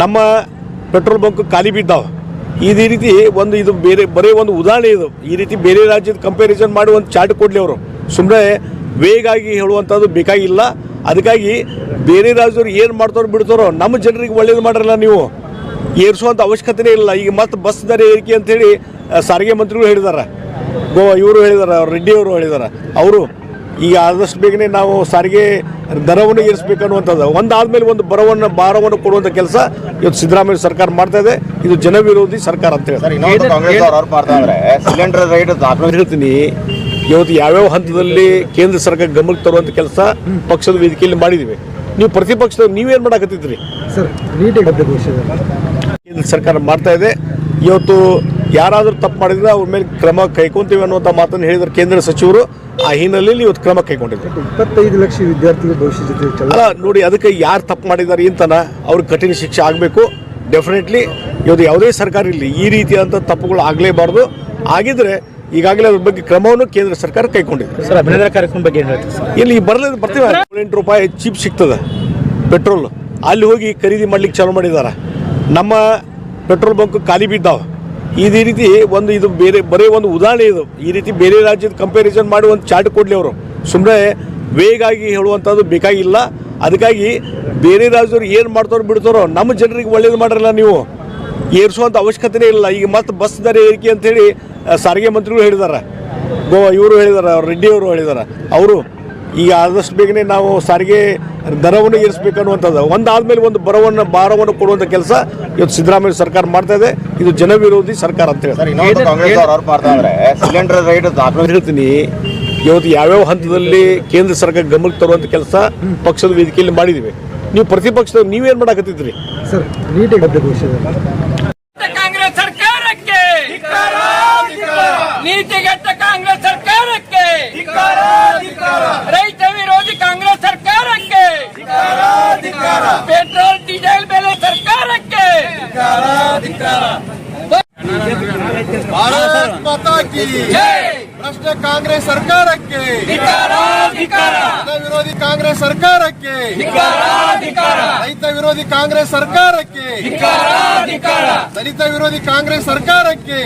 ನಮ್ಮ petrol bunk ಖಾಲಿ ಬಿದ್ದಾವೆ. ಇದೇ ರೀತಿ ಒಂದು ಇದು ಬೇರೆ ಬರೀ ಒಂದು ಉದಾಹರಣೆ ಇದು. ಈ ರೀತಿ ಬೇರೆ ರಾಜ್ಯದ ಕಂಪ್ಯಾರಿಸನ್ ಮಾಡಿ ಒಂದು ಚಾರ್ಟ್ ಕೊಡಲಿ ಅವರು. ಸುಮ್ಮನೆ ವೇಗಾಗಿ ಹೇಳುವಂಥದ್ದು ಬೇಕಾಗಿಲ್ಲ. ಅದಕ್ಕಾಗಿ ಬೇರೆ ರಾಜ್ಯದವ್ರು ಏನು ಮಾಡ್ತಾರೋ ಬಿಡ್ತಾರೋ ನಮ್ಮ ಜನರಿಗೆ ಒಳ್ಳೇದು ಮಾಡಿರಲ್ಲ ನೀವು. ಏರಿಸುವಂಥ ಅವಶ್ಯಕತೆನೇ ಇಲ್ಲ. ಈಗ ಮತ್ತೆ ಬಸ್ ದರ ಏರಿಕೆ ಅಂತೇಳಿ ಆ, ಸಾರಿಗೆ ಮಂತ್ರಿಗಳು ಹೇಳಿದ್ದಾರೆ ಗೋ ಇವರು ಹೇಳಿದ್ದಾರೆ ರೆಡ್ಡಿ ಅವರು ಹೇಳಿದ್ದಾರೆ ಅವರು ಈಗ ಆದಷ್ಟು ಬೇಗನೆ ನಾವು ಸಾರಿಗೆ ದರವನ್ನು ಏರಿಸಬೇಕನ್ನುವಂಥದ್ದು ಒಂದಾದ್ಮೇಲೆ ಒಂದು ಬರವನ್ನು ಭಾರವನ್ನು ಕೊಡುವಂಥ ಕೆಲಸ ಇವತ್ತು ಸಿದ್ದರಾಮಯ್ಯ ಸರ್ಕಾರ ಮಾಡ್ತಾ ಇದೆ. ಇದು ಜನವಿರೋಧಿ ಸರ್ಕಾರ ಅಂತ ಹೇಳ್ತಾರೆ. ಹೇಳ್ತೀನಿ ಇವತ್ತು ಯಾವ್ಯಾವ ಹಂತದಲ್ಲಿ ಕೇಂದ್ರ ಸರ್ಕಾರ ಗಮನಕ್ಕೆ ತರುವಂಥ ಕೆಲಸ ಪಕ್ಷದ ವೇದಿಕೆಯಲ್ಲಿ ಮಾಡಿದ್ದೀವಿ ನೀವು ಪ್ರತಿಪಕ್ಷದವ್ರು ನೀವೇನು ಮಾಡಕತ್ತಿದ್ರಿ? ಸರ್ ನೀಟಾಗಿ ಗದ್ದೆ ಕೇಂದ್ರ ಸರ್ಕಾರ ಮಾಡ್ತಾ ಇದೆ. ಇವತ್ತು ಯಾರಾದರೂ ತಪ್ಪು ಮಾಡಿದ್ರೆ ಅವ್ರ ಮೇಲೆ ಕ್ರಮ ಕೈಕೊಂತೀವಿ ಅನ್ನುವಂಥ ಮಾತನ್ನು ಹೇಳಿದ್ರು ಕೇಂದ್ರ ಸಚಿವರು. ಆ ಹಿನ್ನೆಲೆಯಲ್ಲಿ ಇವತ್ತು ಕ್ರಮ ಕೈಗೊಂಡಿದ್ದಾರೆ ಇಪ್ಪತ್ತೈದು ಲಕ್ಷ ವಿದ್ಯಾರ್ಥಿಗಳ ಭವಿಷ್ಯ ಜೊತೆ ಅಲ್ಲ ನೋಡಿ ಅದಕ್ಕೆ ಯಾರು ತಪ್ಪು ಮಾಡಿದ್ದಾರೆ ಅಂತನ ಅವ್ರಿಗೆ ಕಠಿಣ ಶಿಕ್ಷೆ ಆಗಬೇಕು. ಡೆಫಿನೆಟ್ಲಿ ಇವತ್ತು ಯಾವುದೇ ಸರ್ಕಾರ ಇರಲಿ ಈ ರೀತಿಯಾದಂಥ ತಪ್ಪುಗಳು ಆಗಲೇಬಾರ್ದು. ಆಗಿದ್ರೆ ಈಗಾಗಲೇ ಅದ್ರ ಬಗ್ಗೆ ಕ್ರಮವನ್ನು ಕೇಂದ್ರ ಸರ್ಕಾರ ಕೈಗೊಂಡಿದೆ. ಸರ್ ಅಭಿನಂದನಾ ಕಾರ್ಯಕ್ರಮ ಬಗ್ಗೆ ಏನು ಹೇಳ್ತೀವಿ ಸರ್? ಇಲ್ಲಿ ಬರಲಿದ್ದು ಬರ್ತೀವಿ. ಹದಿನೆಂಟು ರೂಪಾಯಿ ಚೀಪ್ ಸಿಗ್ತದೆ ಪೆಟ್ರೋಲ್ ಅಲ್ಲಿ ಹೋಗಿ ಖರೀದಿ ಮಾಡ್ಲಿಕ್ಕೆ ಚಾಲು ಮಾಡಿದ್ದಾರೆ ನಮ್ಮ ಪೆಟ್ರೋಲ್ ಬಂಕ್ ಖಾಲಿ ಬಿದ್ದಾವೆ. ಇದೇ ರೀತಿ ಒಂದು ಇದು ಬೇರೆ ಬರೀ ಒಂದು ಉದಾಹರಣೆ ಇದು. ಈ ರೀತಿ ಬೇರೆ ರಾಜ್ಯದ ಕಂಪ್ಯಾರಿಸನ್ ಮಾಡಿ ಒಂದು ಚಾರ್ಟ್ ಕೊಡಲಿ ಅವರು. ಸುಮ್ಮನೆ ವೇಗಾಗಿ ಹೇಳುವಂಥದ್ದು ಬೇಕಾಗಿಲ್ಲ. ಅದಕ್ಕಾಗಿ ಬೇರೆ ರಾಜ್ಯದವ್ರು ಏನು ಮಾಡ್ತಾರೋ ಬಿಡ್ತಾರೋ ನಮ್ಮ ಜನರಿಗೆ ಒಳ್ಳೇದು ಮಾಡಿರಲ್ಲ ನೀವು. ಏರಿಸುವಂಥ ಅವಶ್ಯಕತೆನೇ ಇಲ್ಲ. ಈಗ ಮತ್ತೆ ಬಸ್ ದರ ಏರಿಕೆ ಆ, ಸಾರಿಗೆ ಮಂತ್ರಿಗಳು ಹೇಳಿದ್ದಾರೆ ಗೋ ಇವರು ಹೇಳಿದ್ದಾರೆ ರೆಡ್ಡಿ ಅವರು ಹೇಳಿದ್ದಾರೆ ಅವರು ಈಗ ಆದಷ್ಟು ಬೇಗನೆ ನಾವು ಸಾರಿಗೆ ದರವನ್ನು ಒಂದಾದ ಮೇಲೆ ಒಂದು ಬರವನ್ನು ಭಾರವನ್ನು ಕೊಡುವಂಥ ಕೆಲಸ ಇವತ್ತು ಸಿದ್ದರಾಮಯ್ಯ ಸರ್ಕಾರ ಮಾಡ್ತಾ ಇದೆ. ಇದು ಜನವಿರೋಧಿ ಸರ್ಕಾರ ಅಂತ ಹೇಳಿ ಹೇಳ್ತೀನಿ ಇವತ್ತು ಯಾವ್ಯಾವ ಹಂತದಲ್ಲಿ ಕೇಂದ್ರ ಸರ್ಕಾರ ಗಮನಕ್ಕೆ ತರುವಂಥ ಕೆಲಸ ಪಕ್ಷದ ವೇದಿಕೆಯಲ್ಲಿ ಮಾಡಿದ್ದೀವಿ. ನೀವು ಪ್ರತಿಪಕ್ಷದ ನೀವೇನು ಮಾಡಕತ್ತಿದ್ರಿ? ಕಾಂಗ್ರೆಸ್ ಸರ್ಕಾರಕ್ಕೆ! ನೀತಿಗೆಟ್ಟ ಕಾಂಗ್ರೆಸ್ ಸರ್ಕಾರಕ್ಕೆ ರೈತ ವಿರೋಧಿ ಕಾಂಗ್ರೆಸ್ ಸರ್ಕಾರಕ್ಕೆ ಪೆಟ್ರೋಲ್ ಡೀಸೆಲ್ ಬೆಲೆ ಸರ್ಕಾರಕ್ಕೆ ಭಾರತ್ ಮಾತಾ ಕಿ ಭ್ರಷ್ಟ ಕಾಂಗ್ರೆಸ್ ಸರ್ಕಾರಕ್ಕೆ. ರೈತ ವಿರೋಧಿ ಕಾಂಗ್ರೆಸ್ ಸರ್ಕಾರಕ್ಕೆ. ರೈತ ವಿರೋಧಿ ಕಾಂಗ್ರೆಸ್ ಸರ್ಕಾರಕ್ಕೆ. ದಲಿತ ವಿರೋಧಿ ಕಾಂಗ್ರೆಸ್ ಸರ್ಕಾರಕ್ಕೆ.